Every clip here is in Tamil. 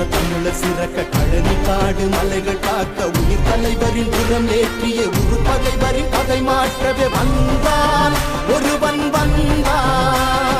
என்ற தமிழர் சிறக்க கழனி காடு மலைகள் காக்க உயிர் தலைவரின் புறம் ஏற்றிய உரு பகைவரின் பகை மாற்றவே வந்தான் ஒருவன் வந்தான்.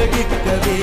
கடிக்கவே